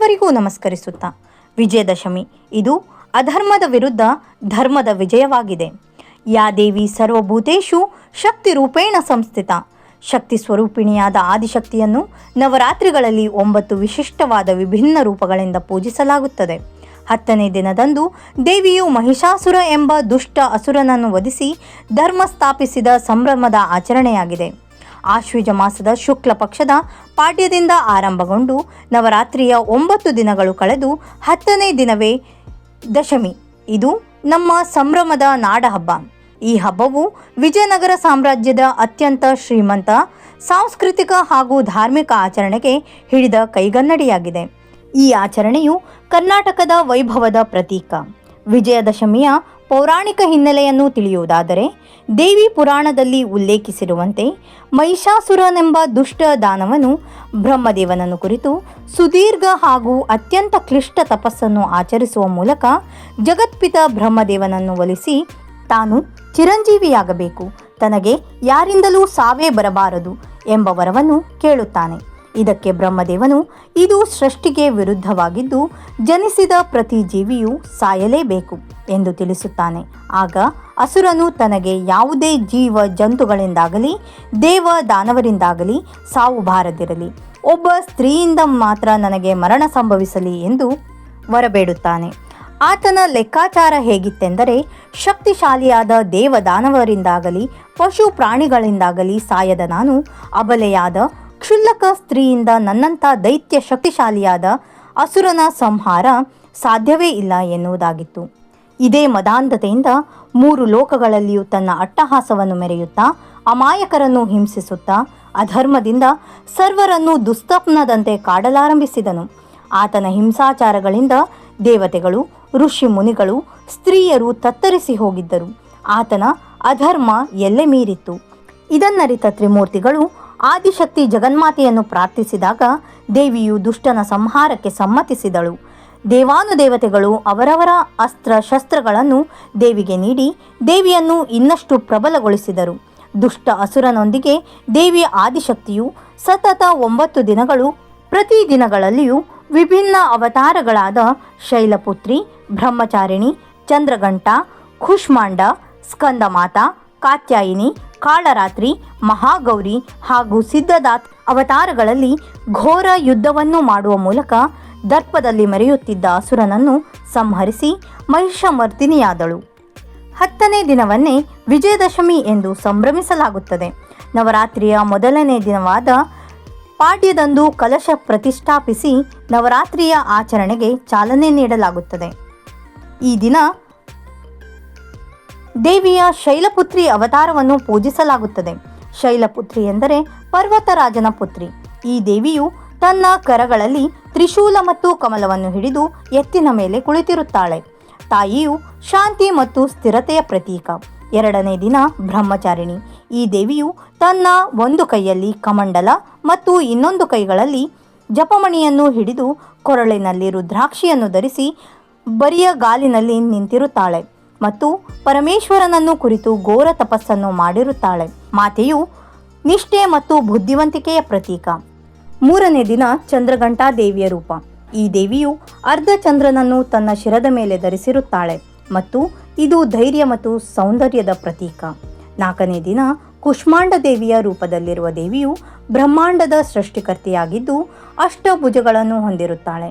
ಸರ್ವರಿಗೂ ನಮಸ್ಕರಿಸುತ್ತಾ. ವಿಜಯದಶಮಿ. ಇದು ಅಧರ್ಮದ ವಿರುದ್ಧ ಧರ್ಮದ ವಿಜಯವಾಗಿದೆ. ಯಾ ದೇವಿ ಸರ್ವಭೂತೇಶು ಶಕ್ತಿ ರೂಪೇಣ ಸಂಸ್ಥಿತ. ಶಕ್ತಿ ಸ್ವರೂಪಿಣಿಯಾದ ಆದಿಶಕ್ತಿಯನ್ನು ನವರಾತ್ರಿಗಳಲ್ಲಿ ಒಂಬತ್ತು ವಿಶಿಷ್ಟವಾದ ವಿಭಿನ್ನ ರೂಪಗಳಿಂದ ಪೂಜಿಸಲಾಗುತ್ತದೆ. ಹತ್ತನೇ ದಿನದಂದು ದೇವಿಯು ಮಹಿಷಾಸುರ ಎಂಬ ದುಷ್ಟ ಅಸುರನನ್ನು ವಧಿಸಿ ಧರ್ಮ ಸ್ಥಾಪಿಸಿದ ಸಂಭ್ರಮದ ಆಚರಣೆಯಾಗಿದೆ. ಆಶ್ವಿಜ ಮಾಸದ ಶುಕ್ಲ ಪಕ್ಷದ ಪಾಡ್ಯದಿಂದ ಆರಂಭಗೊಂಡು ನವರಾತ್ರಿಯ ಒಂಬತ್ತು ದಿನಗಳು ಕಳೆದು ಹತ್ತನೇ ದಿನವೇ ದಶಮಿ. ಇದು ನಮ್ಮ ಸಂಭ್ರಮದ ನಾಡಹಬ್ಬ. ಈ ಹಬ್ಬವು ವಿಜಯನಗರ ಸಾಮ್ರಾಜ್ಯದ ಅತ್ಯಂತ ಶ್ರೀಮಂತ, ಸಾಂಸ್ಕೃತಿಕ ಹಾಗೂ ಧಾರ್ಮಿಕ ಆಚರಣೆಗೆ ಹಿಡಿದ ಕೈಗನ್ನಡಿಯಾಗಿದೆ. ಈ ಆಚರಣೆಯು ಕರ್ನಾಟಕದ ವೈಭವದ ಪ್ರತೀಕ. ವಿಜಯದಶಮಿಯ ಪೌರಾಣಿಕ ಹಿನ್ನೆಲೆಯನ್ನು ತಿಳಿಯುವುದಾದರೆ, ದೇವಿ ಪುರಾಣದಲ್ಲಿ ಉಲ್ಲೇಖಿಸಿರುವಂತೆ ಮಹಿಷಾಸುರನೆಂಬ ದುಷ್ಟ ದಾನವನು ಬ್ರಹ್ಮದೇವನನ್ನು ಕುರಿತು ಸುದೀರ್ಘ ಹಾಗೂ ಅತ್ಯಂತ ಕ್ಲಿಷ್ಟ ತಪಸ್ಸನ್ನು ಆಚರಿಸುವ ಮೂಲಕ ಜಗತ್ಪಿತ ಬ್ರಹ್ಮದೇವನನ್ನು ಒಲಿಸಿ ತಾನು ಚಿರಂಜೀವಿಯಾಗಬೇಕು, ತನಗೆ ಯಾರಿಂದಲೂ ಸಾವೇ ಬರಬಾರದು ಎಂಬ ವರವನ್ನು ಕೇಳುತ್ತಾನೆ. ಇದಕ್ಕೆ ಬ್ರಹ್ಮದೇವನು, ಇದು ಸೃಷ್ಟಿಗೆ ವಿರುದ್ಧವಾಗಿದ್ದು ಜನಿಸಿದ ಪ್ರತಿ ಜೀವಿಯು ಸಾಯಲೇಬೇಕು ಎಂದು ತಿಳಿಸುತ್ತಾನೆ. ಆಗ ಅಸುರನು ತನಗೆ ಯಾವುದೇ ಜೀವ ಜಂತುಗಳಿಂದಾಗಲಿ, ದೇವ ದಾನವರಿಂದಾಗಲಿ ಸಾವು ಬಾರದಿರಲಿ. ಒಬ್ಬ ಸ್ತ್ರೀಯಿಂದ ಮಾತ್ರ ನನಗೆ ಮರಣ ಸಂಭವಿಸಲಿ ಎಂದು ವರಬೇಡುತ್ತಾನೆ. ಆತನ ಲೆಕ್ಕಾಚಾರ ಹೇಗಿತ್ತೆಂದರೆ, ಶಕ್ತಿಶಾಲಿಯಾದ ದೇವದಾನವರಿಂದಾಗಲಿ ಪಶು ಪ್ರಾಣಿಗಳಿಂದಾಗಲಿ ಸಾಯದ ನಾನು ಅಬಲೆಯಾದ ಕ್ಷುಲ್ಲಕ ಸ್ತ್ರೀಯಿಂದ ನನ್ನಂಥ ದೈತ್ಯ ಶಕ್ತಿಶಾಲಿಯಾದ ಅಸುರನ ಸಂಹಾರ ಸಾಧ್ಯವೇ ಇಲ್ಲ ಎನ್ನುವುದಾಗಿತ್ತು. ಇದೇ ಮದಾಂಧತೆಯಿಂದ ಮೂರು ಲೋಕಗಳಲ್ಲಿಯೂ ತನ್ನ ಅಟ್ಟಹಾಸವನ್ನು ಮೆರೆಯುತ್ತಾ, ಅಮಾಯಕರನ್ನು ಹಿಂಸಿಸುತ್ತಾ, ಅಧರ್ಮದಿಂದ ಸರ್ವರನ್ನು ದುಸ್ತಪ್ನದಂತೆ ಕಾಡಲಾರಂಭಿಸಿದನು. ಆತನ ಹಿಂಸಾಚಾರಗಳಿಂದ ದೇವತೆಗಳು, ಋಷಿ ಮುನಿಗಳು, ಸ್ತ್ರೀಯರು ತತ್ತರಿಸಿ ಹೋಗಿದ್ದರು. ಆತನ ಅಧರ್ಮ ಎಲ್ಲೆ ಮೀರಿತ್ತು ಇದನ್ನರಿತ ತ್ರಿಮೂರ್ತಿಗಳು ಆದಿಶಕ್ತಿ ಜಗನ್ಮಾತೆಯನ್ನು ಪ್ರಾರ್ಥಿಸಿದಾಗ ದೇವಿಯು ದುಷ್ಟನ ಸಂಹಾರಕ್ಕೆ ಸಮ್ಮತಿಸಿದಳು. ದೇವಾನುದೇವತೆಗಳು ಅವರವರ ಅಸ್ತ್ರ ಶಸ್ತ್ರಗಳನ್ನು ದೇವಿಗೆ ನೀಡಿ ದೇವಿಯನ್ನು ಇನ್ನಷ್ಟು ಪ್ರಬಲಗೊಳಿಸಿದರು. ದುಷ್ಟ ಅಸುರನೊಂದಿಗೆ ದೇವಿಯ ಆದಿಶಕ್ತಿಯು ಸತತ ಒಂಬತ್ತು ದಿನಗಳು ಪ್ರತಿ ದಿನಗಳಲ್ಲಿಯೂ ವಿಭಿನ್ನ ಅವತಾರಗಳಾದ ಶೈಲಪುತ್ರಿ, ಬ್ರಹ್ಮಚಾರಿಣಿ, ಚಂದ್ರಘಂಟ, ಖುಷ್ಮಾಂಡ, ಸ್ಕಂದಮಾತಾ, ಕಾತ್ಯಾಯಿನಿ ಕಾಳರಾತ್ರಿ, ಮಹಾಗೌರಿ ಹಾಗೂ ಸಿದ್ಧದಾತ್ ಅವತಾರಗಳಲ್ಲಿ ಘೋರ ಯುದ್ಧವನ್ನು ಮಾಡುವ ಮೂಲಕ ದರ್ಪದಲ್ಲಿ ಮೆರೆಯುತ್ತಿದ್ದ ಅಸುರನನ್ನು ಸಂಹರಿಸಿ ಮಹಿಷಮರ್ದಿನಿಯಾದಳು. ಹತ್ತನೇ ದಿನವನ್ನೇ ವಿಜಯದಶಮಿ ಎಂದು ಸಂಭ್ರಮಿಸಲಾಗುತ್ತದೆ. ನವರಾತ್ರಿಯ ಮೊದಲನೇ ದಿನವಾದ ಪಾಡ್ಯದಂದು ಕಲಶ ಪ್ರತಿಷ್ಠಾಪಿಸಿ ನವರಾತ್ರಿಯ ಆಚರಣೆಗೆ ಚಾಲನೆ ನೀಡಲಾಗುತ್ತದೆ. ಈ ದಿನ ದೇವಿಯ ಶೈಲಪುತ್ರಿ ಅವತಾರವನ್ನು ಪೂಜಿಸಲಾಗುತ್ತದೆ. ಶೈಲಪುತ್ರಿ ಎಂದರೆ ಪರ್ವತರಾಜನ ಪುತ್ರಿ. ಈ ದೇವಿಯು ತನ್ನ ಕರಗಳಲ್ಲಿ ತ್ರಿಶೂಲ ಮತ್ತು ಕಮಲವನ್ನು ಹಿಡಿದು ಎತ್ತಿನ ಮೇಲೆ ಕುಳಿತಿರುತ್ತಾಳೆ. ತಾಯಿಯು ಶಾಂತಿ ಮತ್ತು ಸ್ಥಿರತೆಯ ಪ್ರತೀಕ. ಎರಡನೇ ದಿನ ಬ್ರಹ್ಮಚಾರಿಣಿ. ಈ ದೇವಿಯು ತನ್ನ ಒಂದು ಕೈಯಲ್ಲಿ ಕಮಂಡಲ ಮತ್ತು ಇನ್ನೊಂದು ಕೈಗಳಲ್ಲಿ ಜಪಮಣಿಯನ್ನು ಹಿಡಿದು ಕೊರಳಿನಲ್ಲಿ ರುದ್ರಾಕ್ಷಿಯನ್ನು ಧರಿಸಿ ಬರಿಯ ಗಾಲಿನಲ್ಲಿ ನಿಂತಿರುತ್ತಾಳೆ. ಮತ್ತು ಪರಮೇಶ್ವರನನ್ನು ಕುರಿತು ಘೋರ ತಪಸ್ಸನ್ನು ಮಾಡಿರುತ್ತಾಳೆ. ಮಾತೆಯು ನಿಷ್ಠೆ ಮತ್ತು ಬುದ್ಧಿವಂತಿಕೆಯ ಪ್ರತೀಕ. ಮೂರನೇ ದಿನ ಚಂದ್ರಘಂಟಾ ದೇವಿಯ ರೂಪ. ಈ ದೇವಿಯು ಅರ್ಧ ಚಂದ್ರನನ್ನು ತನ್ನ ಶಿರದ ಮೇಲೆ ಧರಿಸಿರುತ್ತಾಳೆ ಮತ್ತು ಇದು ಧೈರ್ಯ ಮತ್ತು ಸೌಂದರ್ಯದ ಪ್ರತೀಕ. ನಾಲ್ಕನೇ ದಿನ ಕುಷ್ಮಾಂಡ ದೇವಿಯ ರೂಪದಲ್ಲಿರುವ ದೇವಿಯು ಬ್ರಹ್ಮಾಂಡದ ಸೃಷ್ಟಿಕರ್ತೆಯಾಗಿದ್ದು ಅಷ್ಟಭುಜಗಳನ್ನು ಹೊಂದಿರುತ್ತಾಳೆ.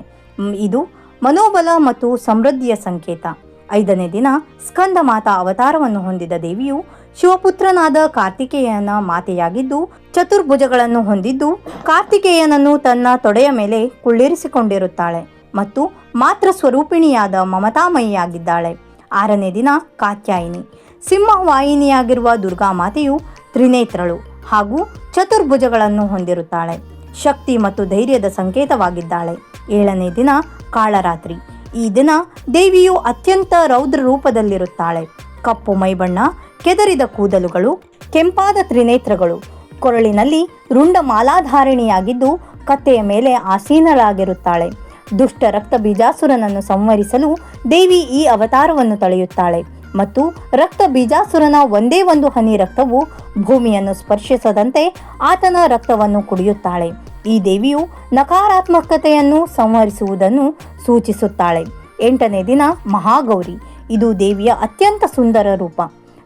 ಇದು ಮನೋಬಲ ಮತ್ತು ಸಮೃದ್ಧಿಯ ಸಂಕೇತ. ಐದನೇ ದಿನ ಸ್ಕಂದ ಮಾತಾ ಅವತಾರವನ್ನು ಹೊಂದಿದ ದೇವಿಯು ಶಿವಪುತ್ರನಾದ ಕಾರ್ತಿಕೇಯನ ಮಾತೆಯಾಗಿದ್ದು, ಚತುರ್ಭುಜಗಳನ್ನು ಹೊಂದಿದ್ದು ಕಾರ್ತಿಕೇಯನನ್ನು ತನ್ನ ತೊಡೆಯ ಮೇಲೆ ಕುಳ್ಳಿರಿಸಿಕೊಂಡಿರುತ್ತಾಳೆ ಮತ್ತು ಮಾತ್ರ ಸ್ವರೂಪಿಣಿಯಾದ ಮಮತಾಮಯಿಯಾಗಿದ್ದಾಳೆ. ಆರನೇ ದಿನ ಕಾತ್ಯಾಯಿನಿ. ಸಿಂಹವಾಹಿನಿಯಾಗಿರುವ ದುರ್ಗಾ ಮಾತೆಯು ತ್ರಿನೇತ್ರಳು ಹಾಗೂ ಚತುರ್ಭುಜಗಳನ್ನು ಹೊಂದಿರುತ್ತಾಳೆ. ಶಕ್ತಿ ಮತ್ತು ಧೈರ್ಯದ ಸಂಕೇತವಾಗಿದ್ದಾಳೆ. ಏಳನೇ ದಿನ ಕಾಳರಾತ್ರಿ. ಈ ದಿನ ದೇವಿಯು ಅತ್ಯಂತ ರೌದ್ರ ರೂಪದಲ್ಲಿರುತ್ತಾಳೆ. ಕಪ್ಪು ಮೈಬಣ್ಣ, ಕೆದರಿದ ಕೂದಲುಗಳು, ಕೆಂಪಾದ ತ್ರಿನೇತ್ರಗಳು. ಕೊರಳಿನಲ್ಲಿ ರುಂಡ ಮಾಲಾಧಾರಿಣಿಯಾಗಿದ್ದು ಕತ್ತೆಯ ಮೇಲೆ ಆಸೀನಳಾಗಿರುತ್ತಾಳೆ. ದುಷ್ಟ ರಕ್ತ ಬೀಜಾಸುರನನ್ನು ಸಂವರಿಸಲು ದೇವಿ ಈ ಅವತಾರವನ್ನು ತಳೆಯುತ್ತಾಳೆ ಮತ್ತು ರಕ್ತ ಬೀಜಾಸುರನ ಒಂದೇ ಒಂದು ಹನಿ ರಕ್ತವು ಭೂಮಿಯನ್ನು ಸ್ಪರ್ಶಿಸದಂತೆ ಆತನ ರಕ್ತವನ್ನು ಕುಡಿಯುತ್ತಾಳೆ. ಈ ದೇವಿಯು ನಕಾರಾತ್ಮಕತೆಯನ್ನು ಸಂಹರಿಸುವುದನ್ನು ಸೂಚಿಸುತ್ತಾಳೆ. ಎಂಟನೇ ದಿನ ಮಹಾಗೌರಿ. ಇದು ದೇವಿಯ ಅತ್ಯಂತ ಸುಂದರ ರೂಪ.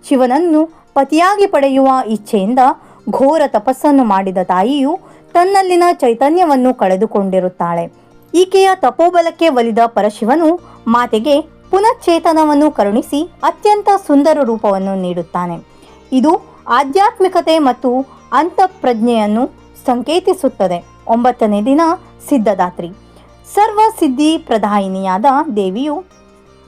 ಶಿವನನ್ನು ಪತಿಯಾಗಿ ಪಡೆಯುವ ಇಚ್ಛೆಯಿಂದ ಘೋರ ತಪಸ್ಸನ್ನು ಮಾಡಿದ ತಾಯಿಯು ತನ್ನಲ್ಲಿನ ಚೈತನ್ಯವನ್ನು ಕಳೆದುಕೊಂಡಿರುತ್ತಾಳೆ. ಈಕೆಯ ತಪೋಬಲಕ್ಕೆ ಒಲಿದ ಪರಶಿವನು ಮಾತೆಗೆ ಪುನಶ್ಚೇತನವನ್ನು ಕರುಣಿಸಿ ಅತ್ಯಂತ ಸುಂದರ ರೂಪವನ್ನು ನೀಡುತ್ತಾನೆ. ಇದು ಆಧ್ಯಾತ್ಮಿಕತೆ ಮತ್ತು ಅಂತಃಪ್ರಜ್ಞೆಯನ್ನು ಸಂಕೇತಿಸುತ್ತದೆ. ಒಂಬತ್ತನೇ ದಿನ ಸಿದ್ಧದಾತ್ರಿ. ಸರ್ವ ಸಿದ್ಧಿ ಪ್ರದಾಯಿನಿಯಾದ ದೇವಿಯು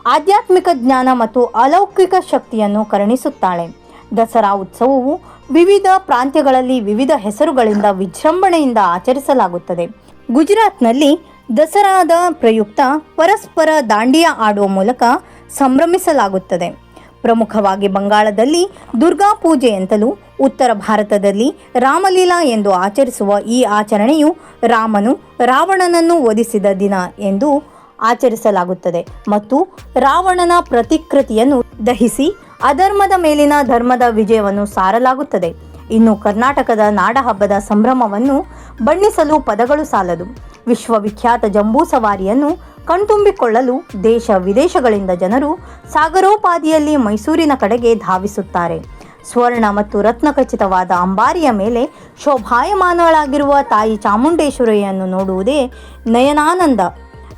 ಆಧ್ಯಾತ್ಮಿಕ ಜ್ಞಾನ ಮತ್ತು ಅಲೌಕಿಕ ಶಕ್ತಿಯನ್ನು ಕರುಣಿಸುತ್ತಾಳೆ. ದಸರಾ ಉತ್ಸವವು ವಿವಿಧ ಪ್ರಾಂತ್ಯಗಳಲ್ಲಿ ವಿವಿಧ ಹೆಸರುಗಳಿಂದ ವಿಜೃಂಭಣೆಯಿಂದ ಆಚರಿಸಲಾಗುತ್ತದೆ. ಗುಜರಾತ್ನಲ್ಲಿ ದಸರಾದ ಪ್ರಯುಕ್ತ ಪರಸ್ಪರ ದಾಂಡಿಯಾ ಆಡುವ ಮೂಲಕ ಸಂಭ್ರಮಿಸಲಾಗುತ್ತದೆ. ಪ್ರಮುಖವಾಗಿ ಬಂಗಾಳದಲ್ಲಿ ದುರ್ಗಾ ಪೂಜೆ ಎಂತಲೂ ಉತ್ತರ ಭಾರತದಲ್ಲಿ ರಾಮಲೀಲಾ ಎಂದು ಆಚರಿಸುವ ಈ ಆಚರಣೆಯು ರಾಮನು ರಾವಣನನ್ನು ವಧಿಸಿದ ದಿನ ಎಂದು ಆಚರಿಸಲಾಗುತ್ತದೆ ಮತ್ತು ರಾವಣನ ಪ್ರತಿಕೃತಿಯನ್ನು ದಹಿಸಿ ಅಧರ್ಮದ ಮೇಲಿನ ಧರ್ಮದ ವಿಜಯವನ್ನು ಸಾರಲಾಗುತ್ತದೆ. ಇನ್ನು ಕರ್ನಾಟಕದ ನಾಡಹಬ್ಬದ ಸಂಭ್ರಮವನ್ನು ಬಣ್ಣಿಸಲು ಪದಗಳು ಸಾಲದು. ವಿಶ್ವವಿಖ್ಯಾತ ಜಂಬೂ ಸವಾರಿಯನ್ನು ಕಣ್ತುಂಬಿಕೊಳ್ಳಲು ದೇಶ ವಿದೇಶಗಳಿಂದ ಜನರು ಸಾಗರೋಪಾದಿಯಲ್ಲಿ ಮೈಸೂರಿನ ಕಡೆಗೆ ಧಾವಿಸುತ್ತಾರೆ. ಸ್ವರ್ಣ ಮತ್ತು ರತ್ನಖಚಿತವಾದ ಅಂಬಾರಿಯ ಮೇಲೆ ಶೋಭಾಯಮಾನಳಾಗಿರುವ ತಾಯಿ ಚಾಮುಂಡೇಶ್ವರಿಯನ್ನು ನೋಡುವುದೇ ನಯನಾನಂದ.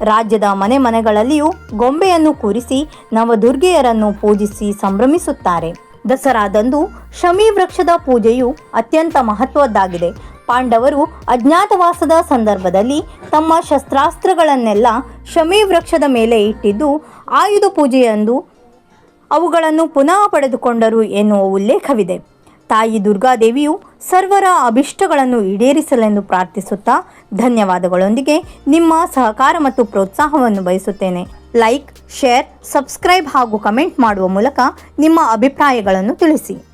ರಾಜ್ಯದ ಮನೆ ಮನೆಗಳಲ್ಲಿಯೂ ಗೊಂಬೆಯನ್ನು ಕೂರಿಸಿ ನವದುರ್ಗೆಯರನ್ನು ಪೂಜಿಸಿ ಸಂಭ್ರಮಿಸುತ್ತಾರೆ. ದಸರಾದಂದು ಶಮಿ ವೃಕ್ಷದ ಪೂಜೆಯು ಅತ್ಯಂತ ಮಹತ್ವದ್ದಾಗಿದೆ. ಪಾಂಡವರು ಅಜ್ಞಾತವಾಸದ ಸಂದರ್ಭದಲ್ಲಿ ತಮ್ಮ ಶಸ್ತ್ರಾಸ್ತ್ರಗಳನ್ನೆಲ್ಲ ಶಮಿ ವೃಕ್ಷದ ಮೇಲೆ ಇಟ್ಟಿದ್ದು, ಆಯುಧ ಪೂಜೆಯಂದು ಅವುಗಳನ್ನು ಪುನಃ ಪಡೆದುಕೊಂಡರು ಎನ್ನುವ ಉಲ್ಲೇಖವಿದೆ. ತಾಯಿ ದುರ್ಗಾದೇವಿಯು ಸರ್ವರ ಅಭಿಷ್ಟಗಳನ್ನು ಈಡೇರಿಸಲೆಂದು ಪ್ರಾರ್ಥಿಸುತ್ತಾ ಧನ್ಯವಾದಗಳೊಂದಿಗೆ ನಿಮ್ಮ ಸಹಕಾರ ಮತ್ತು ಪ್ರೋತ್ಸಾಹವನ್ನು ಬಯಸುತ್ತೇನೆ. ಲೈಕ್, ಶೇರ್, ಸಬ್ಸ್ಕ್ರೈಬ್ ಹಾಗೂ ಕಮೆಂಟ್ ಮಾಡುವ ಮೂಲಕ ನಿಮ್ಮ ಅಭಿಪ್ರಾಯಗಳನ್ನು ತಿಳಿಸಿ.